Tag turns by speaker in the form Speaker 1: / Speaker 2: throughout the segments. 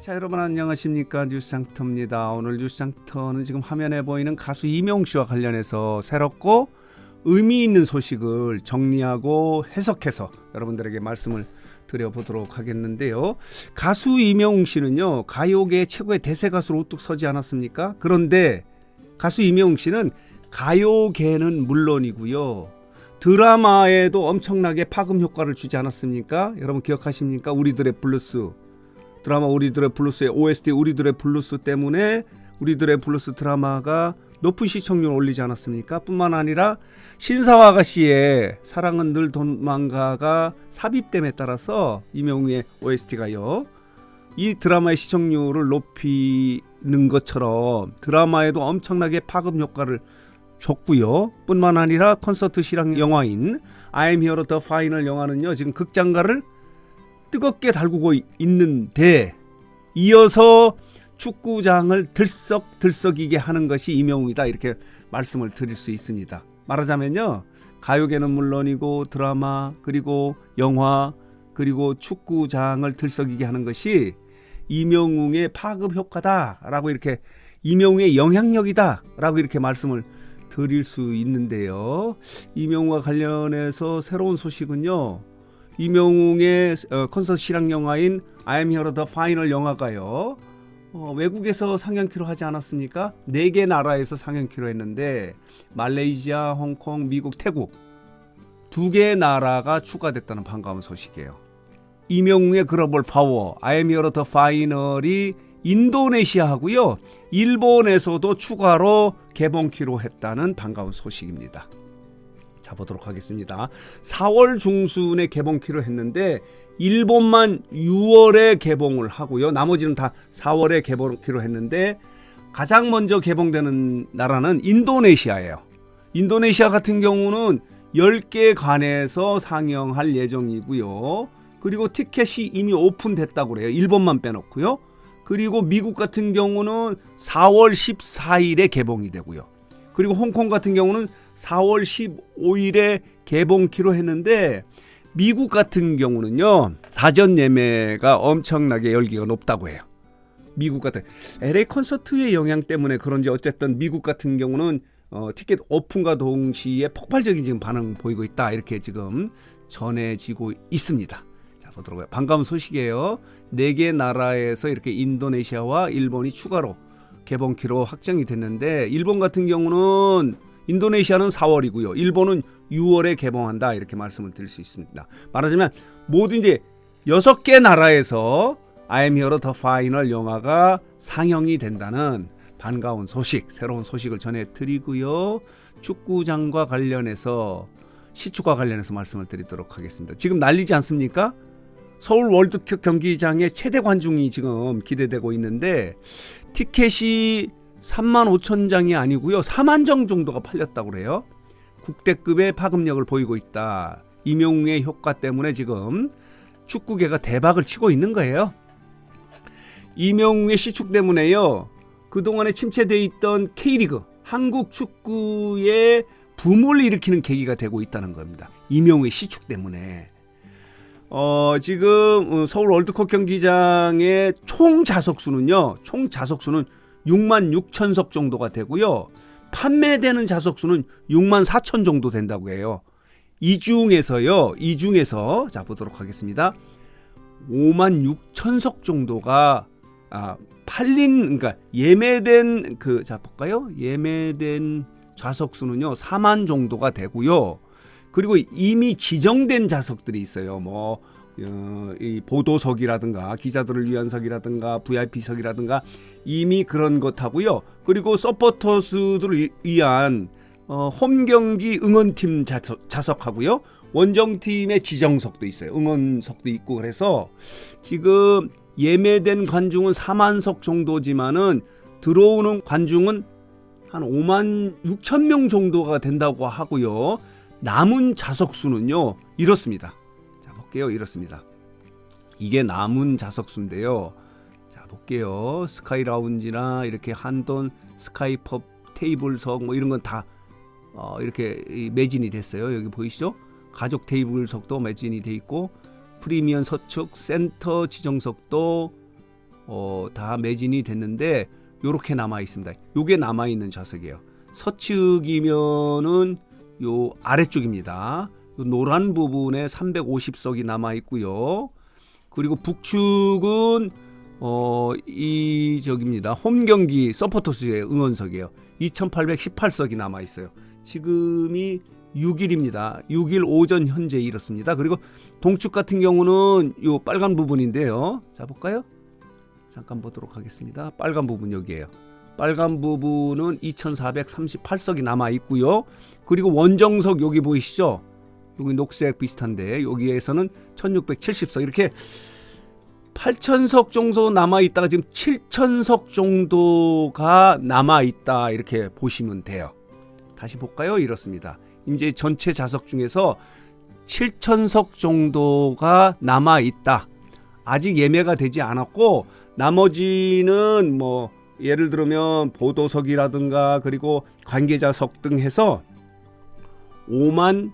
Speaker 1: 자 여러분 안녕하십니까 뉴스상터입니다. 오늘 뉴스상터는 지금 화면에 보이는 가수 이명 씨와 관련해서 새롭고 의미 있는 소식을 정리하고 해석해서 여러분들에게 말씀을 드려보도록 하겠는데요. 가수 이명웅 씨는요 가요계 최고의 대세 가수로 우뚝 서지 않았습니까? 그런데 가수 이명웅 씨는 가요계는 물론이고요. 드라마에도 엄청나게 파급 효과를 주지 않았습니까? 여러분 기억하십니까? 우리들의 블루스 드라마 우리들의 블루스의 OST 우리들의 블루스 때문에 우리들의 블루스 드라마가 높은 시청률을 올리지 않았습니까? 뿐만 아니라 신사와 아가씨의 사랑은 늘 도망가가 삽입됨에 따라서 이명웅의 OST가요. 이 드라마의 시청률을 높이는 것처럼 드라마에도 엄청나게 파급 효과를 줬고요. 뿐만 아니라 콘서트 실황 영화인 I'm Here The Final 영화는요. 지금 극장가를 뜨겁게 달구고 있는데 이어서 축구장을 들썩들썩이게 하는 것이 이명웅이다 이렇게 말씀을 드릴 수 있습니다. 말하자면요. 가요계는 물론이고 드라마 그리고 영화 그리고 축구장을 들썩이게 하는 것이 이명웅의 파급 효과다라고 이렇게 이명웅의 영향력이다라고 이렇게 말씀을 드릴 수 있는데요. 이명웅과 관련해서 새로운 소식은요. 이명웅의 어, 콘서트 실황 영화인 I'm Here The Final 영화가요. 어, 외국에서 상영키로 하지 않았습니까? 네 개 나라에서 상영키로 했는데 말레이시아, 홍콩, 미국, 태국 두 개 나라가 추가됐다는 반가운 소식이에요. 이명웅의 글로벌 파워 I'm Here The Final이 인도네시아하고요. 일본에서도 추가로 개봉키로 했다는 반가운 소식입니다. 자 보도록 하겠습니다. 4월 중순에 개봉키로 했는데 일본만 6월에 개봉을 하고요. 나머지는 다 4월에 개봉키로 했는데 가장 먼저 개봉되는 나라는 인도네시아예요. 인도네시아 같은 경우는 10개 관에서 상영할 예정이고요. 그리고 티켓이 이미 오픈됐다고 그래요. 일본만 빼놓고요. 그리고 미국 같은 경우는 4월 14일에 개봉이 되고요. 그리고 홍콩 같은 경우는 4월 15일에 개봉키로 했는데 미국 같은 경우는요 사전 예매가 엄청나게 열기가 높다고 해요. 미국 같은 LA 콘서트의 영향 때문에 그런지 어쨌든 미국 같은 경우는 어, 티켓 오픈과 동시에 폭발적인 지금 반응 보이고 있다 이렇게 지금 전해지고 있습니다. 자 보도록 해요. 반가운 소식이에요. 네 개 나라에서 이렇게 인도네시아와 일본이 추가로 개봉키로 확정이 됐는데 일본 같은 경우는 인도네시아는 4월이고요. 일본은 6월에 개봉한다 이렇게 말씀을 드릴 수 있습니다. 말하자면 모든 이제 여섯 개 나라에서 I'm Here The Final 영화가 상영이 된다는 반가운 소식, 새로운 소식을 전해 드리고요. 축구장과 관련해서 시축과 관련해서 말씀을 드리도록 하겠습니다. 지금 난리지 않습니까? 서울 월드컵 경기장의 최대 관중이 지금 기대되고 있는데 티켓이 3만 5천 장이 아니고요. 4만 장 정도가 팔렸다고 그래요. 국대급의 파급력을 보이고 있다. 임용의 효과 때문에 지금 축구계가 대박을 치고 있는 거예요. 이명웅의 시축 때문에요. 그동안에 침체돼 있던 K리그 한국 축구의 붐을 일으키는 계기가 되고 있다는 겁니다. 이명웅의 시축 때문에. 어, 지금 어, 서울 월드컵 경기장의 총 좌석수는요. 총 좌석수는 6만 6천 석 정도가 되고요. 판매되는 좌석 수는 6만 4천 정도 된다고 해요. 이 중에서요. 이 중에서 자 보도록 하겠습니다. 5만 6천 석 정도가 아, 팔린 그러니까 예매된 그 자 볼까요? 예매된 좌석 수는요. 4만 정도가 되고요. 그리고 이미 지정된 좌석들이 있어요. 뭐 어, 이 보도석이라든가 기자들을 위한 석이라든가 VIP석이라든가 이미 그런 것하고요. 그리고 서포터스들을 위한 어, 홈 경기 응원팀 좌석, 좌석 하고요. 원정팀의 지정석도 있어요. 응원석도 있고 그래서 지금 예매된 관중은 4만석 정도지만은 들어오는 관중은 한 5만 6천 명 정도가 된다고 하고요. 남은 좌석 수는요 이렇습니다. 자 볼게요 이렇습니다. 이게 남은 좌석 수인데요. 자 볼게요 스카이 라운지나 이렇게 한돈 스카이 펍 테이블석 뭐 이런 건 다 어, 이렇게 매진이 됐어요. 여기 보이시죠? 가족 테이블석도 매진이 돼 있고 프리미엄 서축 센터 지정석도 어, 다 매진이 됐는데 요렇게 남아 있습니다. 요게 남아 있는 좌석이에요. 서측이면은 요 아래쪽입니다. 요 노란 부분에 350석이 남아 있고요. 그리고 북측은 어, 이 저기입니다. 홈 경기 서포터스의 응원석이에요. 2,818석이 남아 있어요. 지금이 6일입니다. 6일 오전 현재 이렇습니다. 그리고 동측 같은 경우는 요 빨간 부분인데요. 자 볼까요? 잠깐 보도록 하겠습니다. 빨간 부분 여기에요. 빨간 부분은 2,438석이 남아 있고요. 그리고 원정석 여기 보이시죠? 여기 녹색 비슷한데 여기에서는 1,670석 이렇게 8천석 정도 남아 있다가 지금 7천석 정도가 남아 있다 이렇게 보시면 돼요. 다시 볼까요? 이렇습니다. 이제 전체 좌석 중에서 7천석 정도가 남아 있다. 아직 예매가 되지 않았고 나머지는 뭐 예를 들면 보도석이라든가 그리고 관계자석 등 해서 5만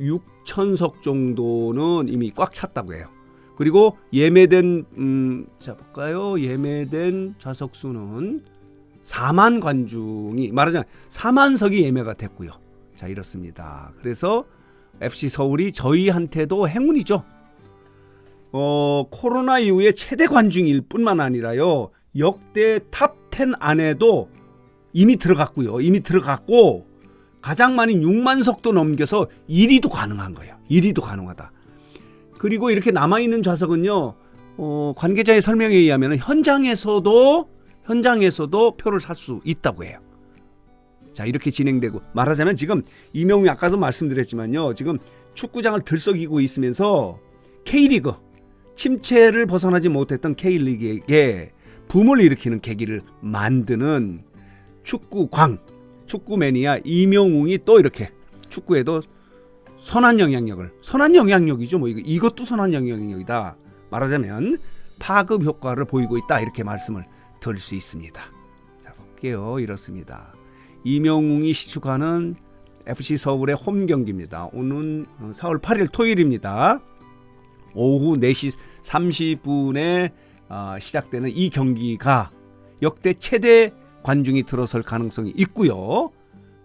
Speaker 1: 6천석 정도는 이미 꽉 찼다고 해요. 그리고 예매된 음, 자 볼까요? 예매된 좌석 수는 4만 관중이 말하자면 4만 석이 예매가 됐고요. 자 이렇습니다. 그래서 FC 서울이 저희한테도 행운이죠. 어 코로나 이후에 최대 관중일 뿐만 아니라요 역대 탑10 안에도 이미 들어갔고요. 이미 들어갔고 가장 많이 6만 석도 넘겨서 1위도 가능한 거예요. 1위도 가능하다. 그리고 이렇게 남아 있는 좌석은요. 어, 관계자의 설명에 의하면 현장에서도 현장에서도 표를 살 수 있다고 해요. 자 이렇게 진행되고 말하자면 지금 이명웅이 아까도 말씀드렸지만요. 지금 축구장을 들썩이고 있으면서 K리그 침체를 벗어나지 못했던 K리그에게 붐을 일으키는 계기를 만드는 축구광 축구 매니아 이명웅이 또 이렇게 축구에도 선한 영향력을 선한 영향력이죠. 뭐 이거 이것도 선한 영향력이다. 말하자면 파급 효과를 보이고 있다. 이렇게 말씀을 드릴 수 있습니다. 자 볼게요. 이렇습니다. 이명웅이 시축하는 FC 서울의 홈 경기입니다. 오늘 4월 8일 토요일입니다. 오후 4시 30분에 어, 시작되는 이 경기가 역대 최대 관중이 들어설 가능성이 있고요.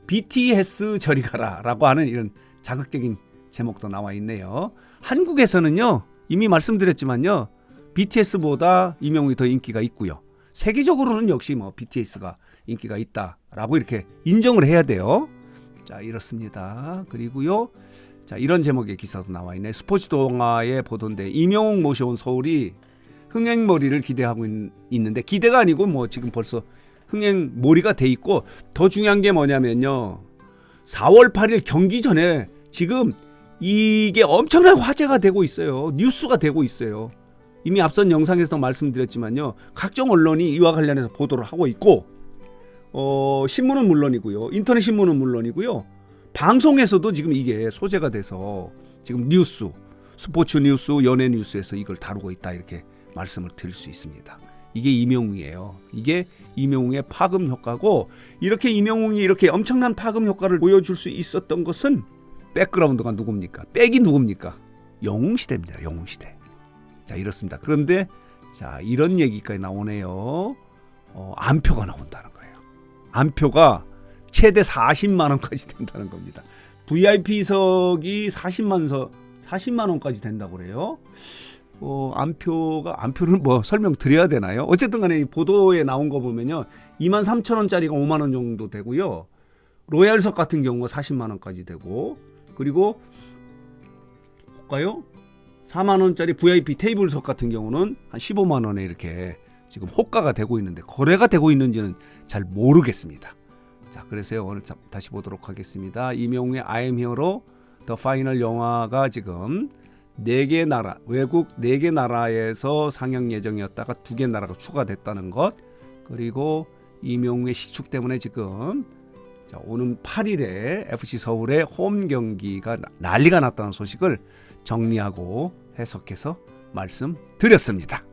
Speaker 1: BTS 저리 가라라고 하는 이런 자극적인 제목도 나와 있네요. 한국에서는요 이미 말씀드렸지만요 BTS보다 이명웅이 더 인기가 있고요. 세계적으로는 역시 뭐 BTS가 인기가 있다라고 이렇게 인정을 해야 돼요. 자 이렇습니다. 그리고요 자 이런 제목의 기사도 나와 있네. 스포츠 동화에 보도인데 이명웅 모셔온 서울이 흥행머리를 기대하고 있, 있는데 기대가 아니고 뭐 지금 벌써 흥행몰이가 돼 있고 더 중요한 게 뭐냐면요. 4월 8일 경기 전에 지금 이게 엄청나게 화제가 되고 있어요. 뉴스가 되고 있어요. 이미 앞선 영상에서도 말씀드렸지만요. 각종 언론이 이와 관련해서 보도를 하고 있고 어, 신문은 물론이고요. 인터넷 신문은 물론이고요. 방송에서도 지금 이게 소재가 돼서 지금 뉴스, 스포츠 뉴스, 연예 뉴스에서 이걸 다루고 있다 이렇게 말씀을 드릴 수 있습니다. 이게 이명웅이에요. 이게 이명웅의 파급 효과고 이렇게 이명웅이 이렇게 엄청난 파급 효과를 보여줄 수 있었던 것은 백그라운드가 누굽니까? 백이 누굽니까? 영웅 시대입니다. 영웅 시대. 자 이렇습니다. 그런데 자 이런 얘기까지 나오네요. 어, 안표가 나온다는 거예요. 안표가 최대 40만 원까지 된다는 겁니다. VIP석이 40만 서 40만 원까지 된다고 그래요. 어, 안표가 안표를 뭐 설명 드려야 되나요? 어쨌든 간에 이 보도에 나온 거 보면요. 2만 3천 원짜리가 5만 원 정도 되고요. 로얄석 같은 경우가 40만 원까지 되고 그리고 볼까요? 4만 원짜리 VIP 테이블석 같은 경우는 한 15만 원에 이렇게 지금 호가가 되고 있는데 거래가 되고 있는지는 잘 모르겠습니다. 자, 그래서 오늘 자- 다시 보도록 하겠습니다. 이명웅의 I am Here로 더 파이널 영화가 지금 네 개 나라 외국 네 개 나라에서 상영 예정이었다가 두 개 나라가 추가됐다는 것 그리고 이명웅의 시축 때문에 지금 자, 오는 8일에 FC 서울의 홈 경기가 나- 난리가 났다는 소식을 정리하고 해석해서 말씀드렸습니다.